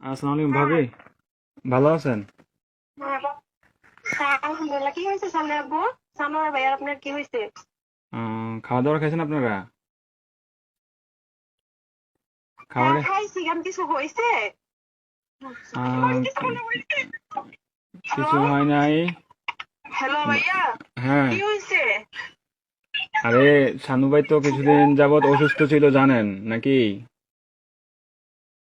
আসসালামু আলাইকুম ভাবি। ভালো আছেন? আলহামদুলিল্লাহ। কি হয়েছে সামনে আব্বু? সামনে ভাইয়ার আপনার কি হয়েছে? খাওয়া দাওয়া খাইছেন আপনারা? খাওয়া খাইছি। কেন কিছু হয়েছে? কিছু হয় নাই। হ্যালো ভাইয়া। হ্যাঁ। কি হয়েছে? আরে সানু ভাই তো কিছুদিন যাবত অসুস্থ ছিল জানেন নাকি?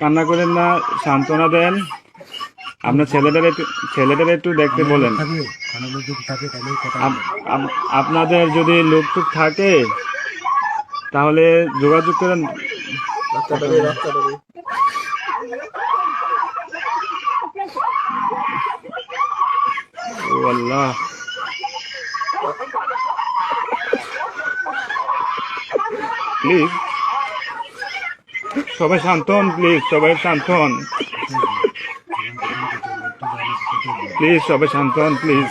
কান্না করেন না সান্ত্বনা দেন। আপনার ছেলেদের একটু ছেলেটার একটু দেখতে বলেন। আপ- আপ- আপনাদের যদি লোক টুক থাকে তাহলে যোগাযোগ করেন। আল্লাহ। প্লিজ। সবাই শান্ত হন প্লিজ সবাই শান্ত হন। প্লিজ সবাই শান্ত হন প্লিজ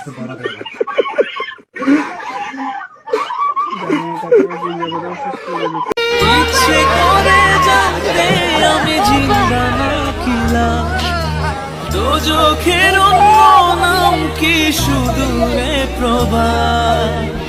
চোখের নাম কি সুদূরে প্রবাস?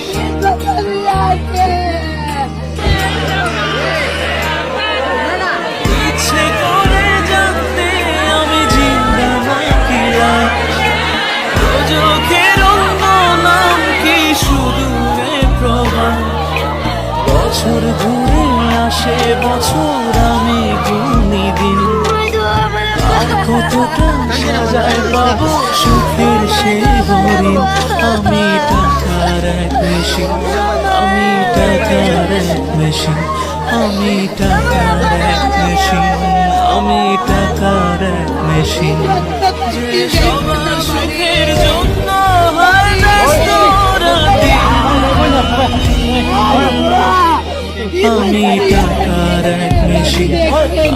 আসে বছর আমি গুনি দিন। কতটা সাজায় পাবো সুখের সে হরিণ। আমি টাকার এক মেশিন, আমি টাকার এক মেশিন, আমি টাকার এক মেশিন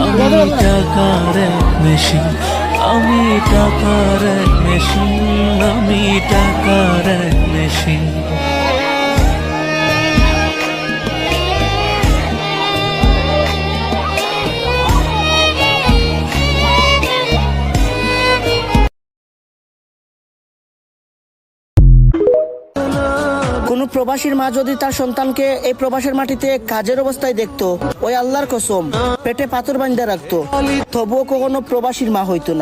আমি টাকার এক মেশিন আমি টাকার মেশিন কোন প্রবাসীর মা যদি তার সন্তানকে এই প্রবাসের মাটিতে কাজের অবস্থায় দেখতো, ওই আল্লাহর কসম, পেটে পাথর বান্ধা রাখতো, তবুও কখনো প্রবাসীর মা হইতো না।